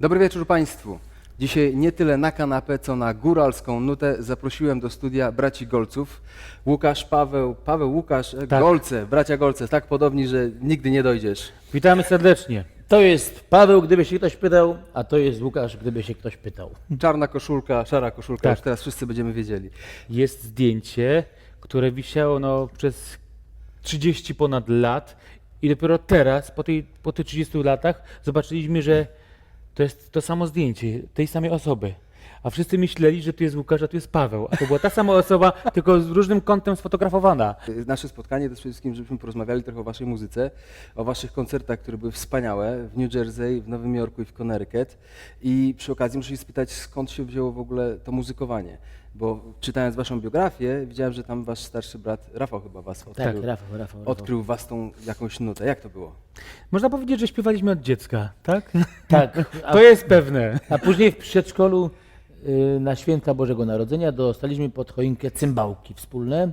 Dobry wieczór Państwu. Dzisiaj nie tyle na kanapę, co na góralską nutę zaprosiłem do studia braci Golców. Łukasz, Paweł, Paweł, Łukasz, Tak. Golce, bracia Golce, tak podobni, że nigdy nie dojdziesz. Witamy serdecznie. To jest Paweł, gdyby się ktoś pytał, a to jest Łukasz, gdyby się ktoś pytał. Czarna koszulka, szara koszulka, Tak. już teraz wszyscy będziemy wiedzieli. Jest zdjęcie, które wisiało no, przez 30 ponad lat i dopiero teraz, po, tej, po tych 30 latach, zobaczyliśmy, że to jest to samo zdjęcie tej samej osoby. A wszyscy myśleli, że tu jest Łukasz, a tu jest Paweł. A to była ta sama osoba, tylko z różnym kątem sfotografowana. Nasze spotkanie to przede wszystkim, żebyśmy porozmawiali trochę o Waszej muzyce, o Waszych koncertach, które były wspaniałe w New Jersey, w Nowym Jorku i w Connecticut. I przy okazji muszę się spytać, skąd się wzięło w ogóle to muzykowanie? Bo czytając Waszą biografię, widziałem, że tam Wasz starszy brat, Rafał chyba Was Tak, odkrył, Rafał, Rafał. Rafał. odkrył Was tą jakąś nutę. Jak to było? Można powiedzieć, że śpiewaliśmy od dziecka, tak? Tak, a, To jest pewne. a później w przedszkolu na święta Bożego Narodzenia dostaliśmy pod choinkę cymbałki wspólne.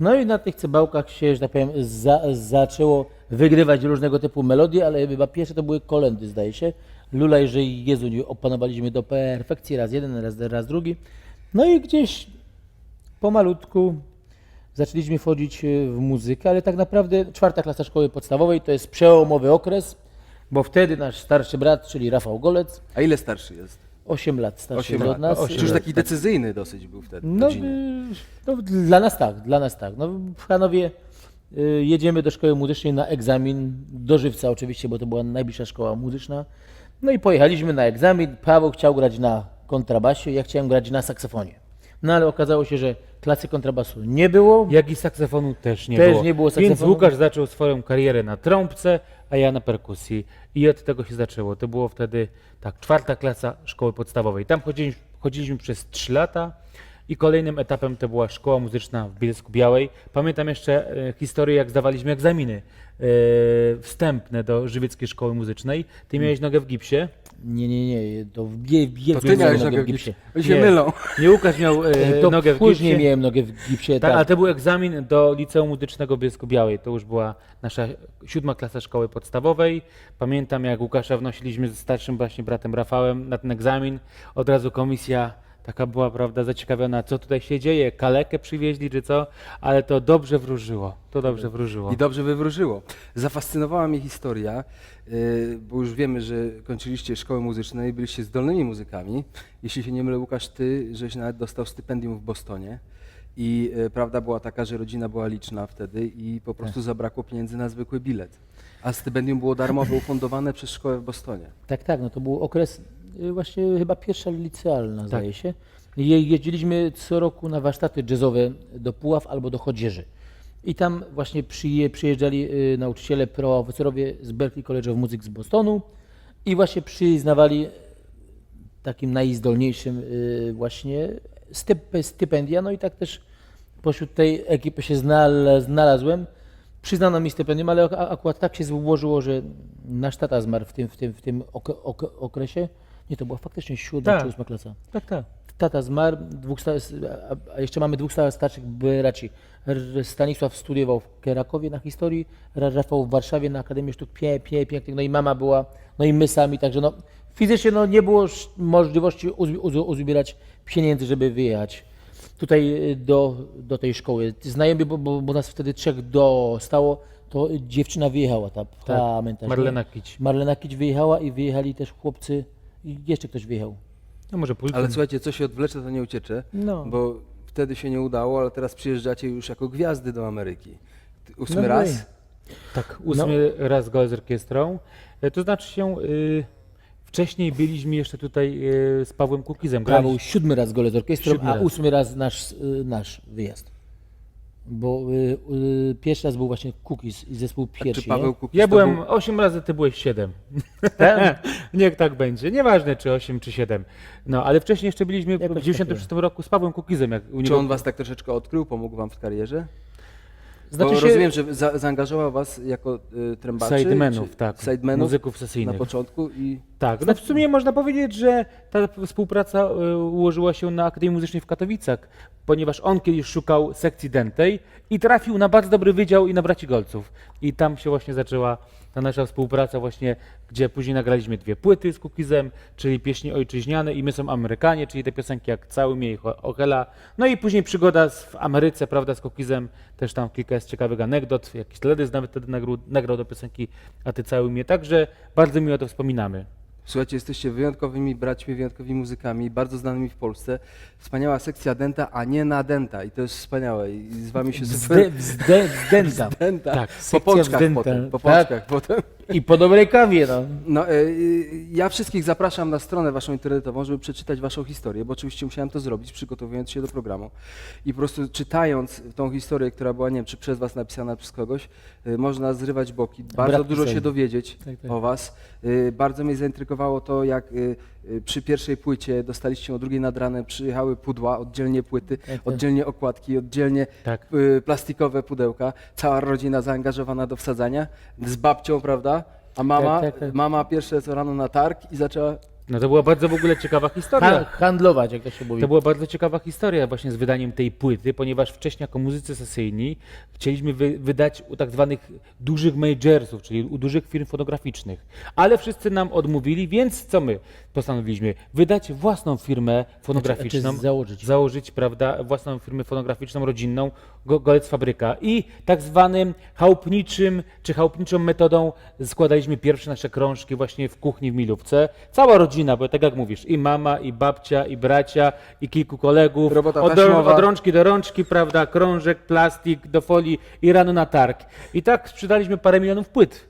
No i na tych cymbałkach się, że tak powiem, za, zaczęło wygrywać różnego typu melodie, ale chyba pierwsze to były kolendy, zdaje się. Lulaj, że Jezu, opanowaliśmy do perfekcji, raz jeden, raz, raz drugi. No i gdzieś pomalutku zaczęliśmy wchodzić y, w muzykę, ale tak naprawdę czwarta klasa szkoły podstawowej to jest przełomowy okres, bo wtedy nasz starszy brat, czyli Rafał Golec, A ile starszy jest? 8 lat starszy Osiem od lat. nas. Osiem Czy już lat. taki decyzyjny dosyć był wtedy w No, rodzinie? y, no, dla nas tak, dla nas tak. No, w Hanowie y, jedziemy do szkoły muzycznej na egzamin, do Żywca oczywiście, bo to była najbliższa szkoła muzyczna. No i pojechaliśmy na egzamin. Paweł chciał grać na kontrabasie, ja chciałem grać na saksofonie. No ale okazało się, że klasy kontrabasu nie było. Jak i saksofonu też nie Też było. nie było Więc saksofonu. Łukasz zaczął swoją karierę na trąbce, a ja na perkusji. I od tego się zaczęło. To było wtedy tak, czwarta klasa szkoły podstawowej. Tam chodziliśmy, chodziliśmy przez trzy lata i kolejnym etapem to była szkoła muzyczna w Bielsku Białej. Pamiętam jeszcze e, historię, jak zdawaliśmy egzaminy e, wstępne do Żywieckiej Szkoły Muzycznej. Ty miałeś nogę w gipsie. Nie, nie, nie, to w, bie, w To ty miałeś nogę w gipsie. Oni się Nie. mylą. Nie Łukasz miał e, To nogę w później gipsie. miałem nogę w gipsie. Tak, Tak, ale to był egzamin do Liceum Muzycznego Bielsku Białej. To już była nasza siódma klasa szkoły podstawowej. Pamiętam, jak Łukasza wnosiliśmy ze starszym właśnie bratem Rafałem na ten egzamin. Od razu komisja taka była, prawda, zaciekawiona, co tutaj się dzieje. Kalekę przywieźli czy co, ale to dobrze wróżyło. To dobrze wróżyło. I dobrze wywróżyło. Zafascynowała mnie historia, yy, bo już wiemy, że kończyliście szkołę muzyczną i byliście zdolnymi muzykami. Jeśli się nie mylę, Łukasz, ty, żeś nawet dostał stypendium w Bostonie. I yy, prawda była taka, że rodzina była liczna wtedy i po prostu zabrakło pieniędzy na zwykły bilet. A stypendium było darmowe, ufundowane przez szkołę w Bostonie. Tak, tak, no to był okres y, właśnie chyba pierwsza licealna, zdaje się. Je, jeździliśmy co roku na warsztaty jazzowe do Puław albo do Chodzieży. I tam właśnie przyje, przyjeżdżali y, nauczyciele, profesorowie z Berklee College of Music z Bostonu i właśnie przyznawali takim najzdolniejszym y, właśnie styp, stypendia. No i tak też pośród tej ekipy się znal- znalazłem. Przyznano mi stypendium, ale ak- akurat tak się złożyło, że nasz tata zmarł w tym, w tym, w tym ok- ok- okresie. Nie, to była faktycznie siódma Tak. czy ósma klasa. Tak, tak. Tata zmarł, dwóch sta- a- jeszcze mamy dwóch sta- starszych braci. Stanisław studiował w Krakowie na historii, Ra- Rafał w Warszawie na Akademii Sztuk Pie, Pie, Pięknych, no i mama była, no i my sami, także no fizycznie no, nie było możliwości uzbierać pieniędzy, żeby wyjechać tutaj y, do, do tej szkoły. Znajomi, bo, bo, bo nas wtedy trzech dostało, to dziewczyna wyjechała, ta, pamiętasz? nie? Marlena Kić. Marlena Kić wyjechała i wyjechali też chłopcy, i jeszcze ktoś wyjechał. No może pójdę. Ale słuchajcie, co się odwlecze, to nie uciecze, No. bo wtedy się nie udało, ale teraz przyjeżdżacie już jako gwiazdy do Ameryki. Ósmy No raz. Tak, ósmy raz go z orkiestrą. E, To znaczy się, y, wcześniej byliśmy jeszcze tutaj y, z Pawłem Kukizem. Grał Graliśmy, siódmy raz gole z orkiestrą, Siódmy a raz. ósmy raz nasz, y, nasz wyjazd. Bo y, y, pierwszy raz był właśnie Cookies i zespół pierwszy. Czy Paweł Kukiz Ja to byłem był- 8 razy, ty byłeś 7. Tak? Niech tak będzie. Nieważne czy 8 czy 7. No, ale wcześniej jeszcze byliśmy w Jakoś 96 roku z Pawłem Kukizem. Jak u Czy niego... on was tak troszeczkę odkrył, pomógł wam w karierze? Znaczy Bo się, rozumiem, że za, zaangażował was jako y, trębaczy, Sidemenów, czy- tak. sidemenów Muzyków na sesyjnych. początku i Tak, no w sumie można powiedzieć, że ta współpraca y, ułożyła się na Akademii Muzycznej w Katowicach, ponieważ on kiedyś szukał sekcji dętej i trafił na bardzo dobry wydział i na braci Golców. I tam się właśnie zaczęła ta nasza współpraca właśnie, gdzie później nagraliśmy dwie płyty z Cookizem, czyli pieśni ojczyźniane i My są Amerykanie, czyli te piosenki jak Cały Ho- Ochela. No i później przygoda z, w Ameryce, prawda, z Cookizem, też tam kilka jest ciekawych anegdot, jakiś teledysk nawet wtedy nagrał, nagrał do piosenki A ty cały mnie, także bardzo miło to wspominamy. Słuchajcie, jesteście wyjątkowymi braćmi, wyjątkowymi muzykami, bardzo znanymi w Polsce. Wspaniała sekcja denta, a nie na denta i to jest wspaniałe i z wami się super... Wzde, wzde, wzdęta. Denta. Tak, po pączkach wzdęta. potem, po Tak. potem. I po dobrej kawie, no. No, e, y, ja wszystkich zapraszam na stronę waszą internetową, żeby przeczytać waszą historię, bo oczywiście musiałem to zrobić, przygotowując się do programu. I po prostu czytając tą historię, która była, nie wiem, czy przez was napisana, przez kogoś, y, można zrywać boki, bardzo Brat dużo się dowiedzieć Tak, tak. o was. Y, Bardzo mnie zaintrygowało to, jak przy pierwszej płycie dostaliście o drugiej nad ranem, przyjechały pudła, oddzielnie płyty, Tak, tak. oddzielnie okładki, oddzielnie Tak. y, plastikowe pudełka, cała rodzina zaangażowana do wsadzania, z babcią, prawda? A mama, Tak, tak, tak. mama pierwsze co rano na targ i zaczęła No to była bardzo w ogóle ciekawa historia. Ha, handlować, jak to się mówi. To była bardzo ciekawa historia właśnie z wydaniem tej płyty, ponieważ wcześniej jako muzycy sesyjni chcieliśmy wy, wydać u tak zwanych dużych majorsów, czyli u dużych firm fonograficznych. Ale wszyscy nam odmówili, więc co my postanowiliśmy? Wydać własną firmę fonograficzną. Znaczy, założyć. Założyć, prawda, własną firmę fonograficzną, rodzinną, Go- Golec Fabryka. I tak zwanym chałupniczym, czy chałupniczą metodą składaliśmy pierwsze nasze krążki właśnie w kuchni w Milówce. Cała rodzina, bo tak jak mówisz, i mama, i babcia, i bracia, i kilku kolegów. Robota od, taśmowa. od rączki do rączki, prawda, krążek, plastik, do folii i rano na targ. I tak sprzedaliśmy parę milionów płyt.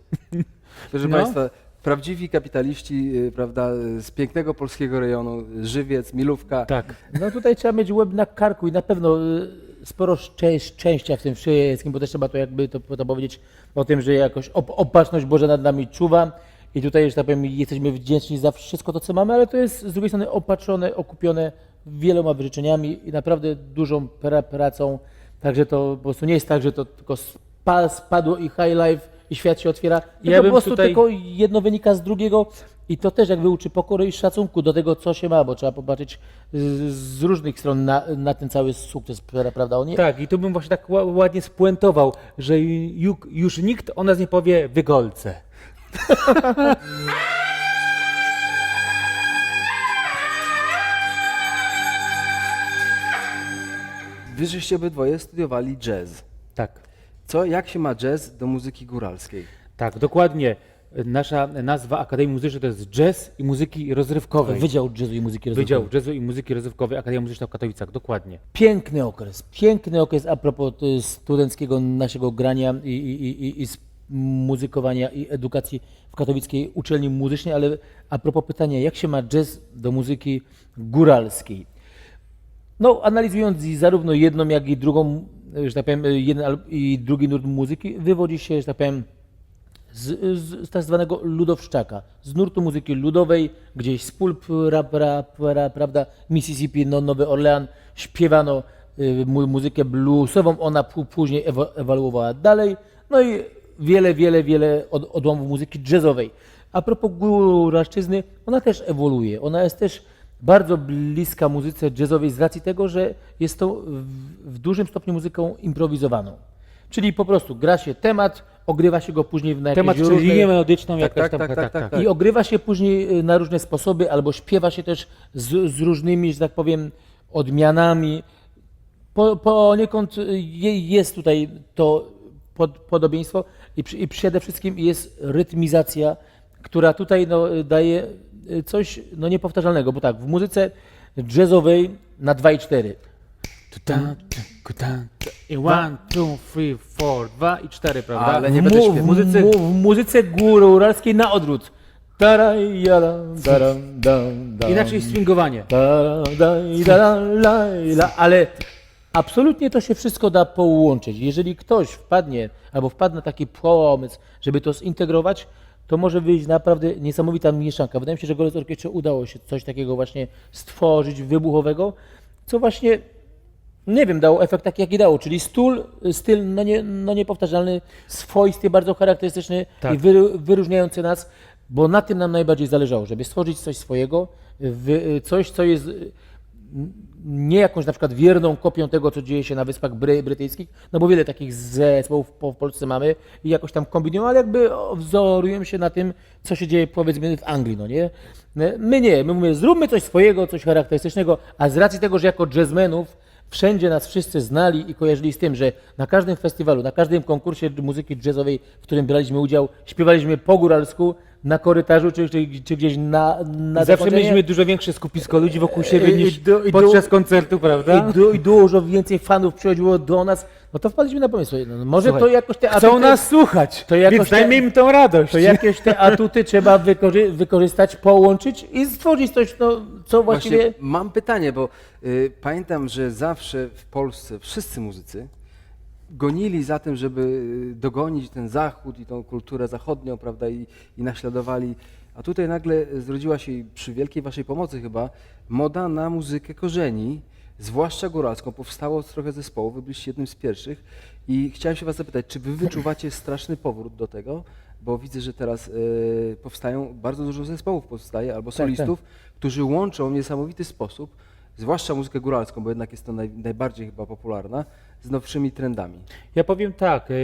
Proszę No. Państwa, prawdziwi kapitaliści, y, prawda, z pięknego polskiego rejonu, Żywiec, Milówka. Tak. No tutaj trzeba mieć łeb na karku i na pewno y, sporo szczę, szczęścia w tym wszystkim, bo też trzeba to jakby to, to powiedzieć o tym, że jakoś op, opatrzność Boże nad nami czuwa i tutaj, że tak powiem, jesteśmy wdzięczni za wszystko to, co mamy, ale to jest z drugiej strony opatrzone, okupione wieloma wyrzeczeniami i naprawdę dużą pra, pracą, także to po prostu nie jest tak, że to tylko spa, spadło i high life i świat się otwiera, tylko Ja po prostu tutaj- tylko jedno wynika z drugiego i to też jakby uczy pokory i szacunku do tego, co się ma, bo trzeba popatrzeć z, różnych stron na, na ten cały sukces, pra- prawda? On nie, Tak, i tu bym właśnie tak ła- ładnie spuentował, że ju, już nikt o nas nie powie wygolce. Wy żeście obydwoje studiowali jazz. Tak. Co, jak się ma jazz do muzyki góralskiej? Tak, dokładnie. Nasza nazwa Akademii Muzycznej to jest jazz i muzyki rozrywkowej. Wydział Jazzu i Muzyki Wydział Rozrywkowej. Jazzu i Muzyki Rozrywkowej Akademia Muzyczna w Katowicach, dokładnie. Piękny okres, piękny okres a propos y, studenckiego naszego grania i, i, i, i z muzykowania i edukacji w katowickiej uczelni muzycznej, ale a propos pytania, jak się ma jazz do muzyki góralskiej? No, analizując zarówno jedną, jak i drugą, że tak powiem, jeden i drugi nurt muzyki, wywodzi się, że tak powiem, z, z, z tak zwanego ludowszczaka, z nurtu muzyki ludowej, gdzieś z pulp, rap, rap, rap, prawda, Mississippi, no, Nowy Orlean, śpiewano y, mu, muzykę bluesową, ona pó- później ewo, ewoluowała dalej, no i wiele, wiele, wiele od, odłamów muzyki jazzowej. A propos góralszczyzny, ona też ewoluuje, ona jest też bardzo bliska muzyce jazzowej z racji tego, że jest to w, w dużym stopniu muzyką improwizowaną. Czyli po prostu gra się temat, ogrywa się go później na jakieś Temat, czyli różne... linię melodyczną, Tak, jakaś tak, tam, tak, tak, tak, tak. I ogrywa się później y, na różne sposoby, albo śpiewa się też z, z różnymi, że tak powiem, odmianami. Po, poniekąd y, je- jest tutaj to pod, podobieństwo i, i przede wszystkim jest rytmizacja, która tutaj no, daje y, coś no, niepowtarzalnego, bo tak, w muzyce jazzowej na 2 i 4. Ta, ta, ta, ta. I one, two, three, four, dwa i cztery, prawda? Ale nie będę mu- śpiewał. w, muzyce... w muzyce góralskiej na odwrót. Taraj, jaram, daram, dam, dam. Inaczej swingowanie. Ta, daj, da, la, la, la, ale absolutnie to się wszystko da połączyć. Jeżeli ktoś wpadnie albo wpadł na taki pomysł, żeby to zintegrować, to może wyjść naprawdę niesamowita mieszanka. Wydaje mi się, że Golec Orkiestrze udało się coś takiego właśnie stworzyć wybuchowego, co właśnie nie wiem, dało efekt taki, jaki dało, czyli stul, styl no, nie, no niepowtarzalny, swoisty, bardzo charakterystyczny Tak. i wy, wyróżniający nas, bo na tym nam najbardziej zależało, żeby stworzyć coś swojego, wy, coś, co jest nie jakąś na przykład wierną kopią tego, co dzieje się na Wyspach Bry, Brytyjskich, no bo wiele takich zespołów po, w Polsce mamy i jakoś tam kombinują, ale jakby wzorują się na tym, co się dzieje powiedzmy w Anglii, no nie? My nie, my mówimy, zróbmy coś swojego, coś charakterystycznego, a z racji tego, że jako jazzmenów wszędzie nas wszyscy znali i kojarzyli z tym, że na każdym festiwalu, na każdym konkursie muzyki jazzowej, w którym braliśmy udział, śpiewaliśmy po góralsku, na korytarzu czy, czy, czy gdzieś na, na Zawsze zakończenie. mieliśmy dużo większe skupisko ludzi wokół siebie niż i du- i du- podczas koncertu, prawda? I, du, I dużo więcej fanów przychodziło do nas, no to wpadliśmy na pomysł, no, może Słuchaj, to jakoś te Chcą atuty, nas słuchać, to jakoś więc te- dajmy im tą radość. to jakieś te atuty trzeba wykorzy wykorzystać, połączyć i stworzyć coś, no, co właściwie... Właśnie mam pytanie, bo y, pamiętam, że zawsze w Polsce wszyscy muzycy gonili za tym, żeby y, dogonić ten zachód i tą kulturę zachodnią, prawda, i, i naśladowali. A tutaj nagle zrodziła się przy wielkiej waszej pomocy chyba moda na muzykę korzeni, zwłaszcza góralską. Powstało trochę zespołów, wy byliście jednym z pierwszych i chciałem się was zapytać, czy wy wyczuwacie straszny powrót do tego? Bo widzę, że teraz y, powstają, bardzo dużo zespołów powstaje, albo solistów, którzy łączą w niesamowity sposób, zwłaszcza muzykę góralską, bo jednak jest to naj, najbardziej chyba popularna, z nowszymi trendami. Ja powiem tak, e,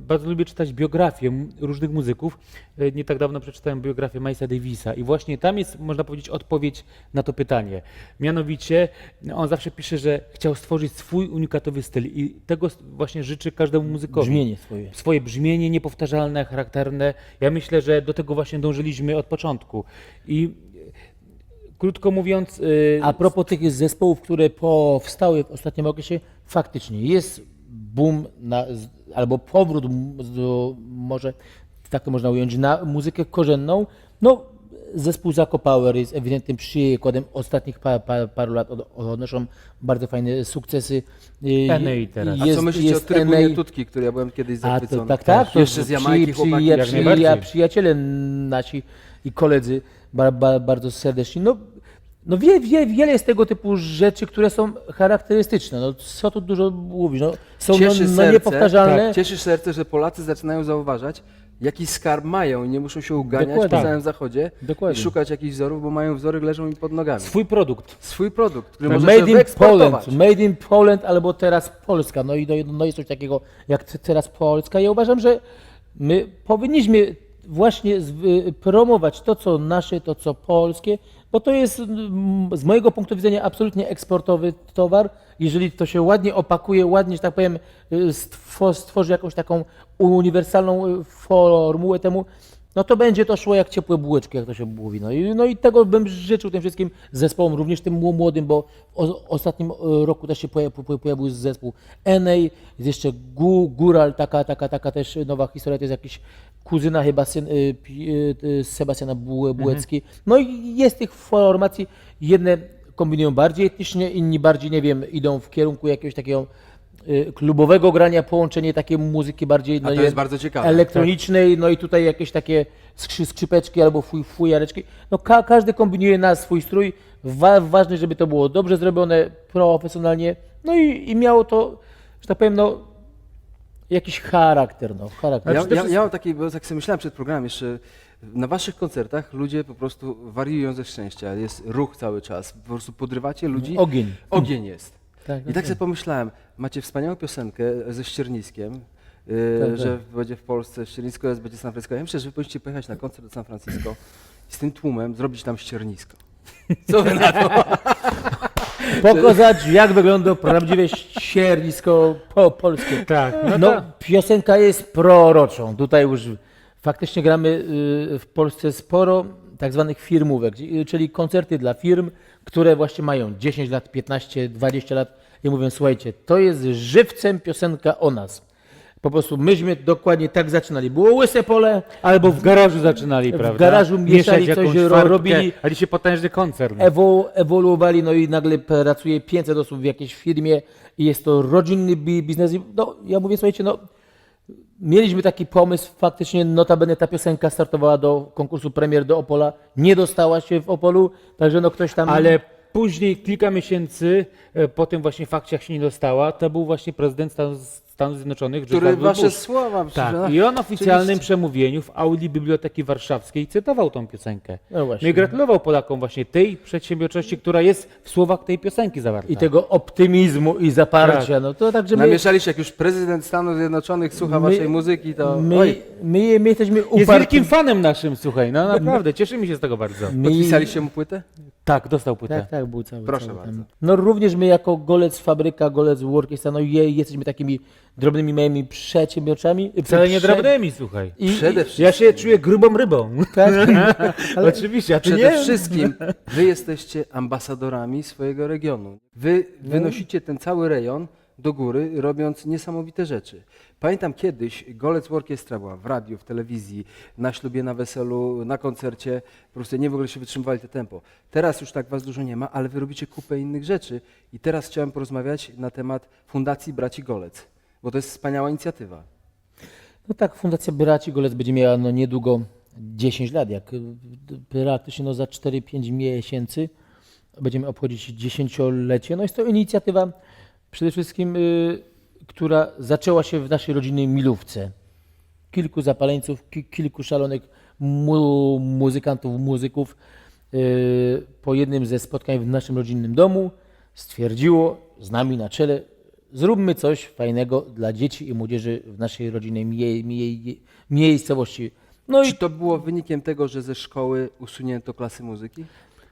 bardzo lubię czytać biografie różnych muzyków. E, Nie tak dawno przeczytałem biografię Milesa Davisa i właśnie tam jest, można powiedzieć, odpowiedź na to pytanie. Mianowicie on zawsze pisze, że chciał stworzyć swój unikatowy styl i tego właśnie życzy każdemu muzykowi. Brzmienie swoje. Swoje brzmienie niepowtarzalne, charakterne. Ja myślę, że do tego właśnie dążyliśmy od początku. I krótko mówiąc... e, A propos tych zespołów, które powstały w ostatnim okresie, faktycznie jest boom na, albo powrót do, może tak to można ująć, na muzykę korzenną. No, zespół Zako Power jest ewidentnym przykładem ostatnich pa, pa, paru lat od, odnoszą bardzo fajne sukcesy. Y, NA teraz. A co myślicie o trybunie Tutki, który ja byłem kiedyś a to, zachwycony? tak, tak. To Jeszcze z Jamajki przy, chłopaki. przy, przy, przyjaciele nasi i koledzy bardzo serdeczni. No, no wie, wie, wiele jest tego typu rzeczy, które są charakterystyczne. No, co tu dużo mówić? No, są no, Cieszy no, serce, niepowtarzalne. tak, cieszy serce, że Polacy zaczynają zauważać, jaki skarb mają i nie muszą się uganiać Dokładnie. po całym zachodzie Dokładnie. i szukać jakichś wzorów, bo mają wzory, leżą im pod nogami. swój produkt. Swój produkt, który Made in. Poland, made in Poland albo teraz Polska. No i no, no jest coś takiego jak te- teraz Polska. Ja uważam, że my powinniśmy właśnie y, promować to, co nasze, to, co polskie, bo to jest z mojego punktu widzenia absolutnie eksportowy towar. Jeżeli to się ładnie opakuje, ładnie, że tak powiem, y, stwo- stworzy jakąś taką uniwersalną y, formułę temu, no to będzie to szło jak ciepłe bułeczki, jak to się mówi. No i, no i tego bym życzył tym wszystkim zespołom, również tym mł- młodym, bo w ostatnim e, roku też się poja- po- pojawił zespół NA, jest jeszcze Gu, Gural, taka, taka, taka też nowa historia, to jest jakiś kuzyna chyba syn y, y, Sebastiana Bu- Bułecki. No i jest tych formacji, jedne kombinują bardziej etnicznie, inni bardziej, nie wiem, idą w kierunku jakiegoś takiego klubowego grania, połączenie takiej muzyki bardziej to nie jest wiem, bardzo ciekawe. elektronicznej, no i tutaj jakieś takie skrzy, skrzypeczki albo fuj, fujareczki. No ka, każdy kombinuje na swój strój. Wa, ważne, żeby to było dobrze zrobione, profesjonalnie, no i, i miało to, że tak powiem, no jakiś charakter, no charakter. Ja, Znaczy, ja, ja mam taki, bo tak sobie myślałem przed programem, jeszcze na waszych koncertach ludzie po prostu wariują ze szczęścia, jest ruch cały czas, po prostu podrywacie ludzi. Ogień. Ogień jest. Tak, I tak sobie pomyślałem, macie wspaniałą piosenkę ze Ścierniskiem, yy, Tak, tak. że będzie w Polsce Ściernisko, jest, będzie San Francisco. Ja myślę, że wy powinniście pojechać na koncert do San Francisco i z tym tłumem zrobić tam Ściernisko. Co wy na to? Pokazać, jak wygląda prawdziwe siernisko po, polskie. Tak, no, No, tak. piosenka jest proroczą. Tutaj już faktycznie gramy y, w Polsce sporo tak zwanych firmówek, czyli koncerty dla firm, które właśnie mają 10 lat, 15, 20 lat i mówią, słuchajcie, to jest żywcem piosenka o nas. Po prostu myśmy dokładnie tak zaczynali. Było łyse pole, Albo w garażu zaczynali, W prawda? garażu mieszali Mieszać coś, jakąś farbkę, robili. A dzisiaj potężny koncern. ewo, ewoluowali, no i nagle pracuje 500 osób w jakiejś firmie i jest to rodzinny bi- biznes. I No, ja mówię, słuchajcie, no, mieliśmy taki pomysł, faktycznie notabene ta piosenka startowała do konkursu premier do Opola, nie dostała się w Opolu, także no ktoś tam... Ale później, kilka miesięcy po tym właśnie fakcie, jak się nie dostała, to był właśnie prezydent Stanów, Stanów Zjednoczonych, Który wasze Bush. słowa Tak, i on w oficjalnym Oczywiście. przemówieniu w auli Biblioteki Warszawskiej cytował tą piosenkę. No właśnie. No i gratulował Polakom właśnie tej przedsiębiorczości, która jest w słowach tej piosenki zawarta. I tego optymizmu i zaparcia. Tak. No to tak, że my, Namieszaliście, jak już prezydent Stanów Zjednoczonych słucha My- waszej muzyki, to my, oj, my, my jesteśmy Jest wielkim fanem naszym, słuchaj, no naprawdę, cieszymy się z tego bardzo. My- podpisaliście mu płytę? Tak, dostał płytę. Tak, tak, był cały. Proszę cały bardzo. No również my jako Golec Fabryka, Golec Orkiestra, no je, jesteśmy takimi drobnymi, małymi przedsiębiorczami. Wcale nie Prze- drobnymi, słuchaj. I, Przede wszystkim. Ja się czuję grubą rybą. tak, ale, Oczywiście, a ty Przede nie? wszystkim wy jesteście ambasadorami swojego regionu. Wy wynosicie ten cały rejon do góry, robiąc niesamowite rzeczy. Pamiętam kiedyś, Golec Orkiestra była w radiu, w telewizji, na ślubie, na weselu, na koncercie, po prostu nie w ogóle się wytrzymywali te tempo. Teraz już tak was dużo nie ma, ale wy robicie kupę innych rzeczy i teraz chciałem porozmawiać na temat Fundacji Braci Golec, bo to jest wspaniała inicjatywa. No tak, Fundacja Braci Golec będzie miała no niedługo 10 lat, jak y, praktycznie no za 4-5 miesięcy będziemy obchodzić dziesięciolecie. No jest to inicjatywa przede wszystkim, y, która zaczęła się w naszej rodzinnej Milówce. Kilku zapaleńców, ki, kilku szalonych mu, muzykantów, muzyków y, po jednym ze spotkań w naszym rodzinnym domu stwierdziło z nami na czele, zróbmy coś fajnego dla dzieci i młodzieży w naszej rodzinnej mie, mie, miejscowości. No i Czy to było wynikiem tego, że ze szkoły usunięto klasy muzyki?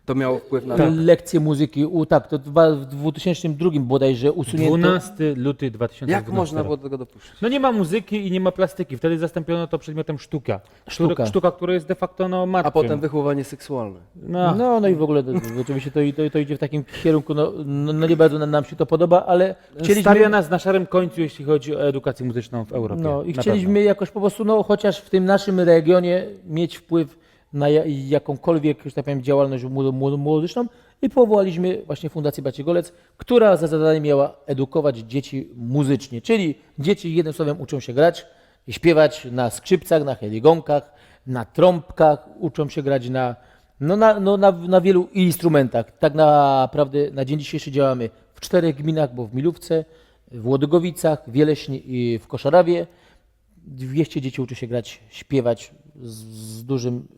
To miało wpływ na to? lekcje muzyki, u, tak, to dwa, w 2002 bodajże usunięto. 12 luty 2012 Jak można było do tego dopuścić? No nie ma muzyki i nie ma plastyki. Wtedy zastąpiono to przedmiotem sztuka. Sztuka. Sztuka, sztuka która jest de facto no, martwym. A potem wychowanie seksualne. No, No, no i w ogóle to, to, oczywiście to, to, to idzie w takim kierunku, no, no, no nie bardzo nam, nam się to podoba, ale chcieliśmy, Stawia nas na szarym końcu, jeśli chodzi o edukację muzyczną w Europie. no, i Na chcieliśmy jakoś po prostu, no chociaż w tym naszym regionie mieć wpływ na ja, jakąkolwiek, że tak powiem, działalność muzyczną i powołaliśmy właśnie Fundację Braci Golec, która za zadanie miała edukować dzieci muzycznie, czyli dzieci jednym słowem uczą się grać i śpiewać na skrzypcach, na heligonkach, na trąbkach, uczą się grać na, no na, no na, na wielu instrumentach. Tak naprawdę na dzień dzisiejszy działamy w czterech gminach, bo w Milówce, w Łodygowicach, w Wieleśnie i w Koszarawie. 200 dzieci uczy się grać, śpiewać z, z dużym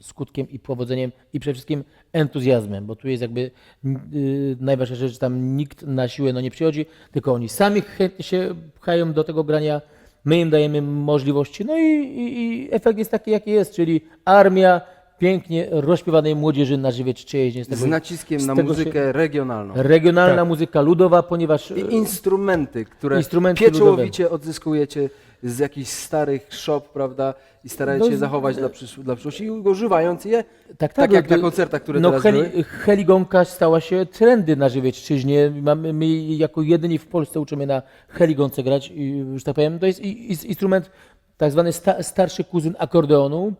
skutkiem i powodzeniem i przede wszystkim entuzjazmem, bo tu jest jakby yy, najważniejsza rzecz, tam nikt na siłę no, nie przychodzi, tylko oni sami chętnie się pchają do tego grania, my im dajemy możliwości, no i, i, i efekt jest taki, jaki jest, czyli armia pięknie rozśpiewanej młodzieży na żywiec czyjeźnie. Z tego- Z naciskiem z na muzykę regionalną. Regionalna Tak. muzyka ludowa, ponieważ I instrumenty, które Instrumenty pieczołowicie odzyskujecie z jakichś starych shop, prawda? I starajcie No, się z- zachować dla, przysz- dla przyszłości, używając je Tak, tak jak no na to- koncertach, które no, teraz heli, były. Heligonka stała się trendy na Żywiecczyźnie. Mamy, my jako jedyni w Polsce uczymy na heligonce grać, i, już tak powiem. To jest i- i- instrument, tak zwany sta, starszy kuzyn akordeonu.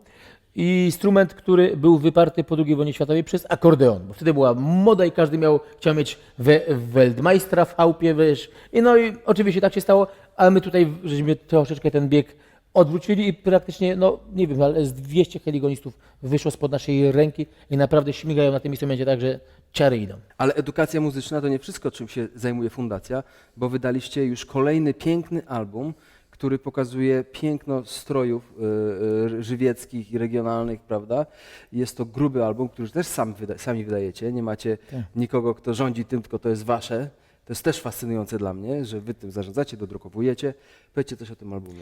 I instrument, który był wyparty po II wojnie światowej przez akordeon, bo wtedy była moda i każdy miał, chciał mieć we, Weltmeistra w chałupie, wiesz. I no i oczywiście tak się stało, a my tutaj żeśmy troszeczkę ten bieg odwrócili i praktycznie, no nie wiem, ale z 200 heligonistów wyszło spod naszej ręki i naprawdę śmigają na tym instrumencie tak, że ciary idą. Ale edukacja muzyczna to nie wszystko, czym się zajmuje fundacja, bo wydaliście już kolejny piękny album, który pokazuje piękno strojów y, y, żywieckich i regionalnych, prawda? Jest to gruby album, który też sam wyda, sami wydajecie. Nie macie Tak. nikogo, kto rządzi tym, tylko to jest wasze. To jest też fascynujące dla mnie, że wy tym zarządzacie, dodrukowujecie. Powiedzcie coś o tym albumie.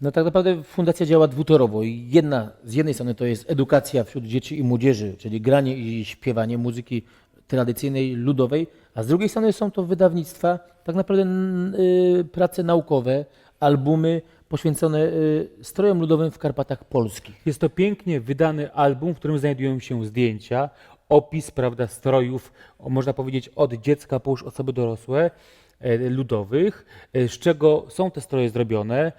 No tak naprawdę fundacja działa dwutorowo. Jedna, z jednej strony to jest edukacja wśród dzieci i młodzieży, czyli granie i śpiewanie muzyki tradycyjnej, ludowej, a z drugiej strony są to wydawnictwa, tak naprawdę n- y, prace naukowe, albumy poświęcone y, strojom ludowym w Karpatach Polskich. Jest to pięknie wydany album, w którym znajdują się zdjęcia, opis prawda, strojów, można powiedzieć od dziecka po już osoby dorosłe, e, ludowych, e, z czego są te stroje zrobione,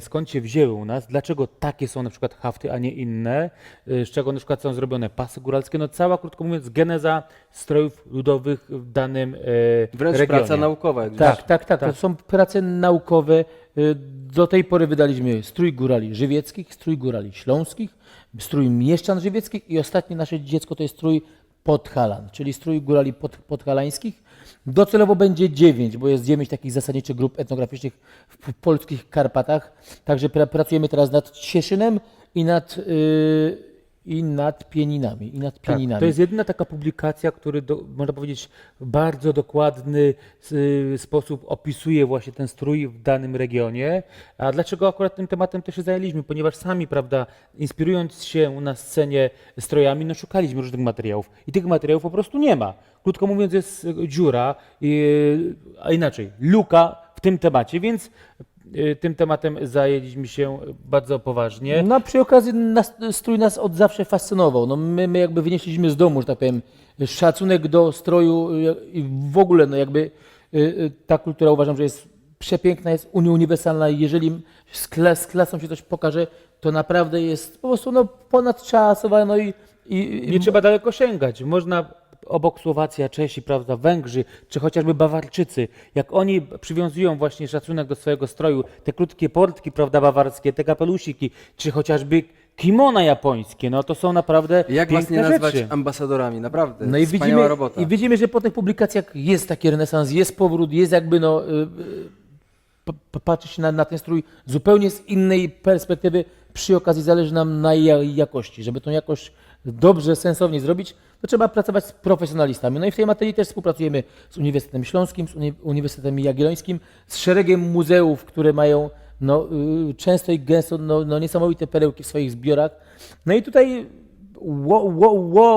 skąd się wzięły u nas, dlaczego takie są na przykład hafty, a nie inne, e, z czego na przykład są zrobione pasy góralskie, no cała, krótko mówiąc, geneza strojów ludowych w danym e, Wręcz regionie. praca naukowa. Jak Tak, widzisz. tak, tak, To są prace naukowe. Do tej pory wydaliśmy strój górali żywieckich, strój górali śląskich, strój mieszczan żywieckich i ostatnie nasze dziecko to jest strój Podhalan, czyli strój górali pod, podhalańskich. Docelowo będzie dziewięć, bo jest dziewięć takich zasadniczych grup etnograficznych w polskich Karpatach. Także pra, pracujemy teraz nad Cieszynem i nad, yy, i nad Pieninami. I nad Pieninami. Tak, to jest jedyna taka publikacja, który do, można powiedzieć w bardzo dokładny y, sposób opisuje właśnie ten strój w danym regionie. A dlaczego akurat tym tematem też się zajęliśmy? Ponieważ sami, prawda, inspirując się na scenie strojami, no szukaliśmy różnych materiałów i tych materiałów po prostu nie ma. Krótko mówiąc jest y, dziura, y, a inaczej, luka w tym temacie, więc tym tematem zajęliśmy się bardzo poważnie. No, przy okazji nas, strój nas od zawsze fascynował. No, my, my jakby wynieśliśmy z domu, że tak powiem, szacunek do stroju y, i w ogóle no jakby y, y, ta kultura uważam, że jest przepiękna, jest uni- uniwersalna i jeżeli z, kla, z klasą się coś pokaże, to naprawdę jest po prostu no, ponadczasowa. No i, i, i Nie trzeba daleko sięgać. Można obok Słowacja, Czesi, prawda, Węgrzy, czy chociażby Bawarczycy, jak oni przywiązują właśnie szacunek do swojego stroju, te krótkie portki, prawda, bawarskie, te kapelusiki, czy chociażby kimona japońskie, no to są naprawdę Jak was nie piękne nazwać rzeczy. ambasadorami? Naprawdę, No i wspaniała widzimy, robota. I widzimy, że po tych publikacjach jest taki renesans, jest powrót, jest jakby no, y, y, p- p- patrzy się na, na ten strój zupełnie z innej perspektywy. Przy okazji zależy nam na ja- jakości. Żeby tą jakość dobrze, sensownie zrobić, to trzeba pracować z profesjonalistami. No i w tej materii też współpracujemy z Uniwersytetem Śląskim, z Uni- Uniwersytetem Jagiellońskim, z szeregiem muzeów, które mają no, y, często i gęsto no, no, niesamowite perełki w swoich zbiorach. No i tutaj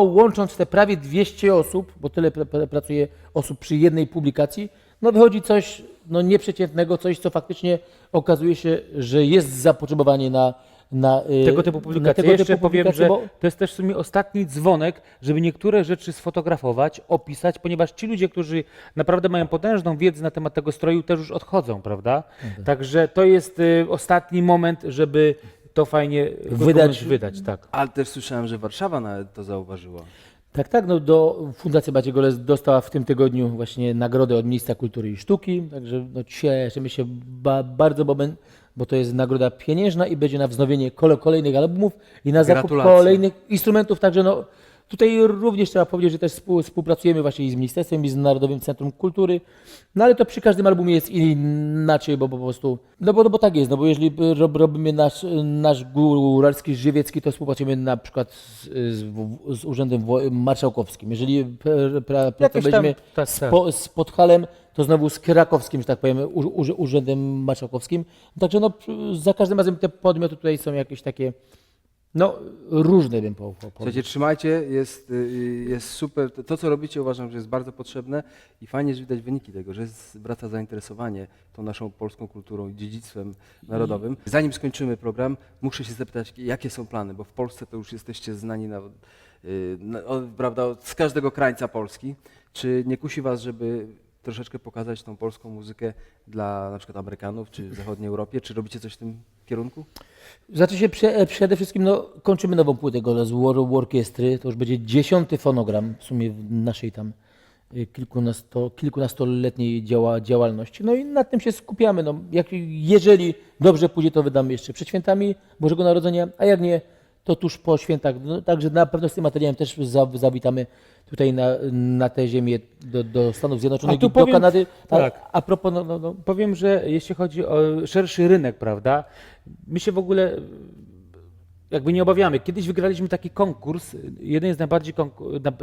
łącząc te prawie 200 osób, bo tyle pra, pra, pracuje osób przy jednej publikacji, no wychodzi coś no, nieprzeciętnego, coś, co faktycznie okazuje się, że jest zapotrzebowanie na, na y, tego typu publikacje. tego Jeszcze typu powiem, publikacje, że bo- to jest też w sumie ostatni dzwonek, żeby niektóre rzeczy sfotografować, opisać, ponieważ ci ludzie, którzy naprawdę mają potężną wiedzę na temat tego stroju, też już odchodzą, prawda? Mhm. Także to jest y, ostatni moment, żeby to fajnie Wydać. wydać, tak. Ale też słyszałem, że Warszawa nawet to zauważyła. Tak, tak. No do Fundacja Maciej Golec dostała w tym tygodniu właśnie nagrodę od Ministra Kultury i Sztuki, także no cieszymy się ba, bardzo, bo, bo to jest nagroda pieniężna i będzie na wznowienie kole, kolejnych albumów i na zakup Gratulacje. kolejnych instrumentów, także no tutaj również trzeba powiedzieć, że też współ, współpracujemy właśnie i z Ministerstwem i z Narodowym Centrum Kultury, no ale to przy każdym albumie jest inaczej, bo po prostu, no bo, no bo tak jest, no bo jeżeli rob, robimy nasz, nasz góralski żywiecki, to współpracujemy na przykład z, z, z Urzędem Marszałkowskim. Jeżeli pra, pra, pra, Jakieś tam- będziemy tak, z, tak. po, z Podhalem, to znowu z Krakowskim, że tak powiem, Urzędem Marszałkowskim. Także no, za każdym razem te podmioty tutaj są jakieś takie, no różne bym po, po, po. Słuchajcie, trzymajcie, jest, y, jest super. To, co robicie, uważam, że jest bardzo potrzebne i fajnie, że widać wyniki tego, że wraca zainteresowanie tą naszą polską kulturą i dziedzictwem narodowym. Zanim skończymy program, muszę się zapytać, jakie są plany, bo w Polsce to już jesteście znani na, y, na, prawda, z każdego krańca Polski. Czy nie kusi was, żeby troszeczkę pokazać tą polską muzykę dla na przykład Amerykanów czy w zachodniej Europie? Czy robicie coś w tym kierunku? Znaczy się prze, przede wszystkim, no, kończymy nową płytę Gola z War, Orkiestry, to już będzie dziesiąty fonogram w sumie w naszej tam y, kilkunasto, kilkunastoletniej działa, działalności. No i nad tym się skupiamy. No, jak, jeżeli dobrze pójdzie, to wydamy jeszcze przed świętami Bożego Narodzenia, a jak nie, to tuż po świętach. No, także na pewno z tym materiałem też za, zawitamy tutaj na, na tę ziemię do, do Stanów Zjednoczonych do powiem- Kanady. A, tak. a propos, no, no, no, Powiem, że jeśli chodzi o szerszy rynek, prawda, my się w ogóle jakby nie obawiamy. Kiedyś wygraliśmy taki konkurs, jeden z najbardziej,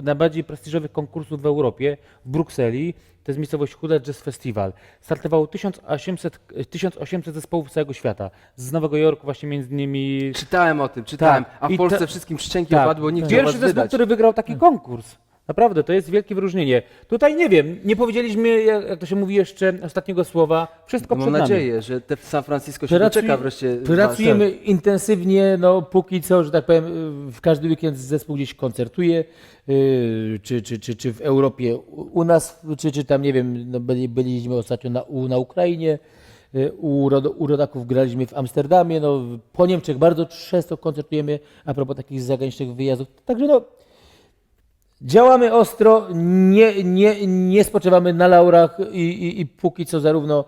najbardziej prestiżowych konkursów w Europie, w Brukseli, to jest miejscowość Huda Jazz Festival. Startowało 1800, 1800 zespołów z całego świata, z Nowego Jorku właśnie między innymi... Czytałem o tym, czytałem. Tak. A w I Polsce te- wszystkim szczęki Tak, opadło, nikt nie chciał pierwszy zespół, wydać. który wygrał taki konkurs. Naprawdę, to jest wielkie wyróżnienie. Tutaj nie wiem, nie powiedzieliśmy, jak to się mówi jeszcze, ostatniego słowa. Wszystko Mam przed nami. nadzieję, że te w San Francisco się Pracuj- doczeka wreszcie. Pracujemy intensywnie, no póki co, że tak powiem, w każdy weekend zespół gdzieś koncertuje, y, czy, czy, czy, czy w Europie u nas, czy, czy tam, nie wiem, no byli, byliśmy ostatnio na, u, na Ukrainie, y, u, u rodaków graliśmy w Amsterdamie, no po Niemczech bardzo często koncertujemy, a propos takich zagranicznych wyjazdów. Także no, Działamy ostro, nie, nie, nie spoczywamy na laurach i, i, i póki co zarówno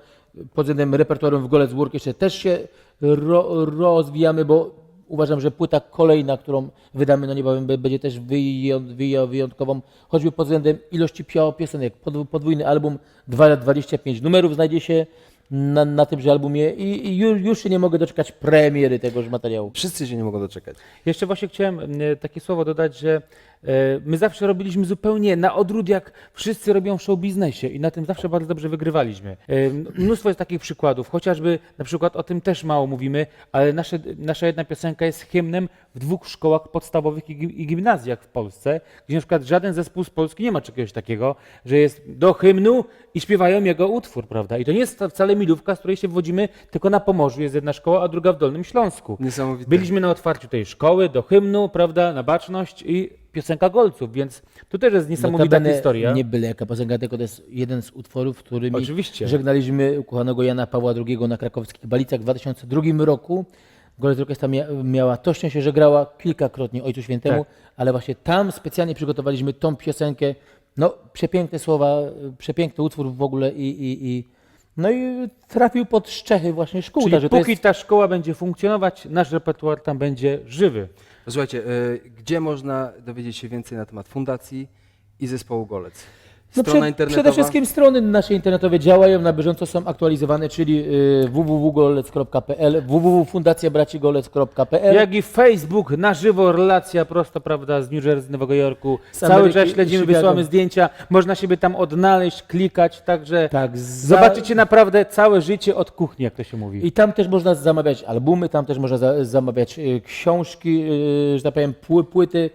pod względem repertuaru w Golec Work jeszcze też się ro, rozwijamy, bo uważam, że płyta kolejna, którą wydamy no niebawem, będzie też wyją- wyją- wyjątkową, choćby pod względem ilości pio- piosenek. Pod- Podwójny album, dwa- 25 numerów znajdzie się na, na tymże albumie i, i już, już się nie mogę doczekać premiery tegoż materiału. Wszyscy się nie mogą doczekać. Jeszcze właśnie chciałem e, takie słowo dodać, że my zawsze robiliśmy zupełnie na odwrót, jak wszyscy robią w show biznesie i na tym zawsze bardzo dobrze wygrywaliśmy. E, Mnóstwo jest takich przykładów, chociażby na przykład o tym też mało mówimy, ale nasze, nasza jedna piosenka jest hymnem w dwóch szkołach podstawowych i gimnazjach w Polsce, gdzie na przykład żaden zespół z Polski nie ma czegoś takiego, że jest do hymnu i śpiewają jego utwór, prawda? I to nie jest wcale milówka, z której się wodzimy, tylko na Pomorzu jest jedna szkoła, a druga w Dolnym Śląsku. Niesamowite. Byliśmy na otwarciu tej szkoły, do hymnu, prawda, na baczność i piosenka Golców, więc to też jest niesamowita Notabene historia. Nie byle jaka piosenka, tylko to jest jeden z utworów, którymi Oczywiście. żegnaliśmy ukochanego Jana Pawła II na krakowskich Balicach w 2002 roku. Golec Orkiestra mia miała to szczęście, że grała kilkakrotnie Ojcu Świętemu, Tak. ale właśnie tam specjalnie przygotowaliśmy tą piosenkę. No, przepiękne słowa, przepiękny utwór w ogóle i, i, i no i trafił pod szczechy właśnie szkół. Czyli także to póki jest, ta szkoła będzie funkcjonować, nasz repertuar tam będzie żywy. Słuchajcie, e, gdzie można dowiedzieć się więcej na temat fundacji i zespołu Golec? No Strona prze- internetowa. Przede wszystkim strony nasze internetowe działają, na bieżąco są aktualizowane, czyli y, www.golec.pl, www.fundacjabracigolec.pl. Jak i Facebook, na żywo, relacja prosto, prawda, z New Jersey, z Nowego Jorku. Z Cały Ameryki czas śledzimy, wysyłamy zdjęcia, można siebie tam odnaleźć, klikać, także Tak, za- zobaczycie naprawdę całe życie od kuchni, jak to się mówi. I tam też można zamawiać albumy, tam też można za, zamawiać y, książki, y, że tak powiem, pły, płyty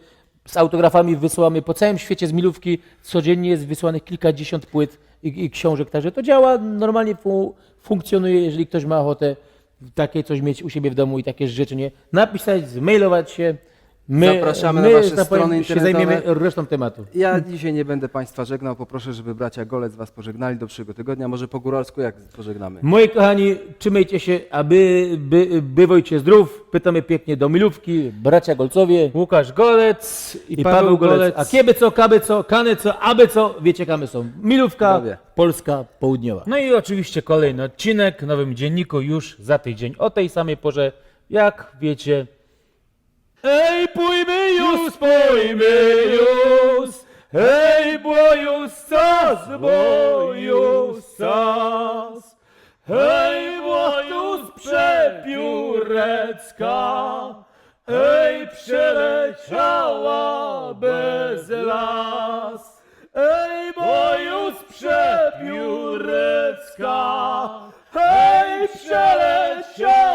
z autografami wysyłamy po całym świecie z milówki. Codziennie jest wysyłanych kilkadziesiąt płyt i, i książek, także to działa, normalnie fu, funkcjonuje, jeżeli ktoś ma ochotę takie coś mieć u siebie w domu i takie życzenie napisać, zmailować się. My, Zapraszamy my na tak powiem, strony się internetowe. zajmiemy resztą tematu. Ja dzisiaj nie będę Państwa żegnał, poproszę, żeby bracia Golec Was pożegnali do przyszłego tygodnia. Może po góralsku jak pożegnamy? Moi kochani, trzymajcie się, aby by, bywajcie zdrów. Pytamy pięknie do milówki, bracia Golcowie. Łukasz Golec i, I Paweł Golec. A kieby co, kaby co, kany co, aby co, wiecie kamy są. Milówka. Polska Południowa. No i oczywiście kolejny odcinek w Nowym Dzienniku już za tydzień o tej samej porze, jak wiecie. Hej, pójmy już, pójmy już, hej, bo już czas, bo już czas. Hej, bo tu przepiórecka, hej, przeleciała bez las. Ej, bo już przepiórecka, hej, przeleciała